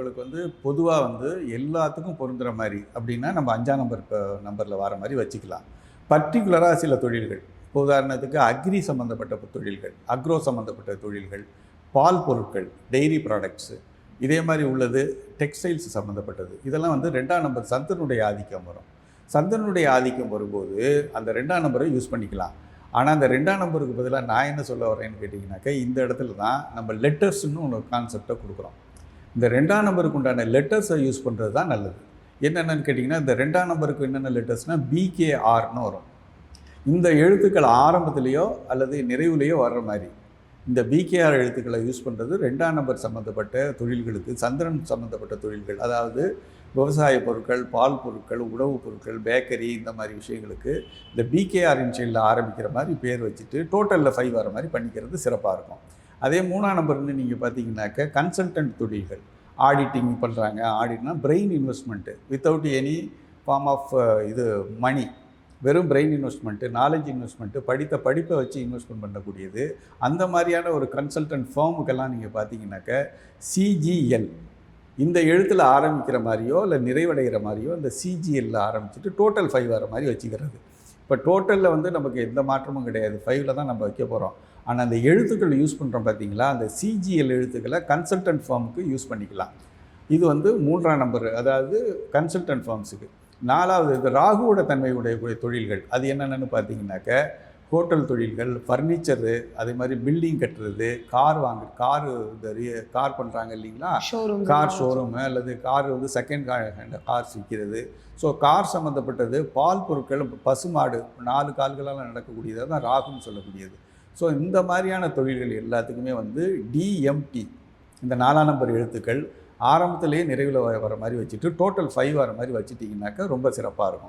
நம்மளுக்கு வந்து பொதுவாக வந்து எல்லாத்துக்கும் பொருந்துகிற மாதிரி அப்படின்னா நம்ம அஞ்சாம் நம்பர் நம்பரில் வர மாதிரி வச்சுக்கலாம். பர்டிகுலராக சில தொழில்கள். இப்போ உதாரணத்துக்கு அக்ரி சம்மந்தப்பட்ட தொழில்கள் அக்ரோ சம்மந்தப்பட்ட தொழில்கள் பால் பொருட்கள் டெய்ரி ப்ராடக்ட்ஸு இதே மாதிரி உள்ளது டெக்ஸ்டைல்ஸ் சம்மந்தப்பட்டது இதெல்லாம் வந்து ரெண்டாம் நம்பர் சந்தனுடைய ஆதிக்கம் வரும். சந்தனுடைய ஆதிக்கம் வரும்போது அந்த ரெண்டாம் நம்பரை யூஸ் பண்ணிக்கலாம். ஆனால் அந்த ரெண்டாம் நம்பருக்கு பதிலாக நான் என்ன சொல்ல வரேன்னு கேட்டிங்கனாக்கா இந்த இடத்துல தான் நம்ம லெட்டர்ஸ்னு ஒரு கான்செப்டை கொடுக்குறோம். இந்த ரெண்டாம் நம்பருக்கு உண்டான லெட்டர்ஸை யூஸ் பண்ணுறது தான் நல்லது. என்னென்னு கேட்டிங்கன்னா இந்த ரெண்டாம் நம்பருக்கு என்னென்ன லெட்டர்ஸ்னால் பிகேஆர்னு வரும். இந்த எழுத்துக்கள் ஆரம்பத்துலேயோ அல்லது நிறைவுலேயோ வர்ற மாதிரி. இந்த பிகேஆர் எழுத்துக்களை யூஸ் பண்ணுறது ரெண்டாம் நம்பர் சம்மந்தப்பட்ட தொழில்களுக்கு சந்திரன் சம்மந்தப்பட்ட தொழில்கள் அதாவது விவசாய பொருட்கள் பால் பொருட்கள் உணவுப் பொருட்கள் பேக்கரி இந்த மாதிரி விஷயங்களுக்கு இந்த பிகேஆர் இன்ஷியலில் ஆரம்பிக்கிற மாதிரி பேர் வச்சுட்டு டோட்டலில் ஃபைவ் வர மாதிரி பண்ணிக்கிறது சிறப்பாக இருக்கும். அதே மூணாம் நம்பர்னு நீங்கள் பார்த்தீங்கன்னாக்க கன்சல்டன்ட் தொழில்கள். ஆடிட்டிங் பண்ணுறாங்க ஆடிட்னா brain investment without any form of இது மணி வெறும் பிரெயின் இன்வெஸ்ட்மெண்ட்டு நாலேஜ் இன்வெஸ்ட்மெண்ட்டு படித்த படிப்பை வச்சு இன்வெஸ்ட்மெண்ட் பண்ணக்கூடியது. அந்த மாதிரியான ஒரு கன்சல்டன்ட் ஃபார்முக்கெல்லாம் நீங்கள் பார்த்தீங்கன்னாக்க சிஜிஎல் இந்த எழுத்தில் ஆரம்பிக்கிற மாதிரியோ இல்லை நிறைவடைகிற மாதிரியோ இந்த சிஜிஎல்லில் ஆரம்பிச்சுட்டு டோட்டல் ஃபைவ் வர மாதிரி வச்சுக்கிறது. இப்போ டோட்டலில் வந்து நமக்கு எந்த மாற்றமும் கிடையாது. ஃபைவ்ல தான் நம்ம வைக்க போகிறோம் ஆனால் அந்த எழுத்துக்கள் யூஸ் பண்ணுறோம் பார்த்தீங்களா அந்த சிஜிஎல் எழுத்துக்களை கன்சல்டன்ட் ஃபார்முக்கு யூஸ் பண்ணிக்கலாம். இது வந்து மூன்றாம் நம்பர் அதாவது கன்சல்டன்ட் ஃபார்ம்ஸுக்கு நாலாவது இது ராகுவோட தன்மை உடையக்கூடிய தொழில்கள். அது என்னென்னு பார்த்தீங்கன்னாக்க ஹோட்டல் தொழில்கள் ஃபர்னிச்சரு அதே மாதிரி பில்டிங் கட்டுறது கார் வாங்க கார் இந்த கார் பண்ணுறாங்க இல்லைங்களா? கார் ஷோரூமு அல்லது கார் வந்து செகண்ட் கார்ஸ் விற்கிறது ஸோ கார் சம்மந்தப்பட்டது பால் பொருட்கள் பசுமாடு நாலு கால்களால் நடக்கக்கூடியது தான் ராகுன்னு சொல்லக்கூடியது. ஸோ இந்த மாதிரியான தொழில்கள் எல்லாத்துக்குமே வந்து டிஎம்டி இந்த நாலாம் நம்பர் எழுத்துக்கள் ஆரம்பத்திலேயே நிறைவில் வர மாதிரி வச்சுட்டு டோட்டல் ஃபைவ் வர மாதிரி வச்சுட்டிங்கனாக்கா ரொம்ப சிறப்பாக இருக்கும்.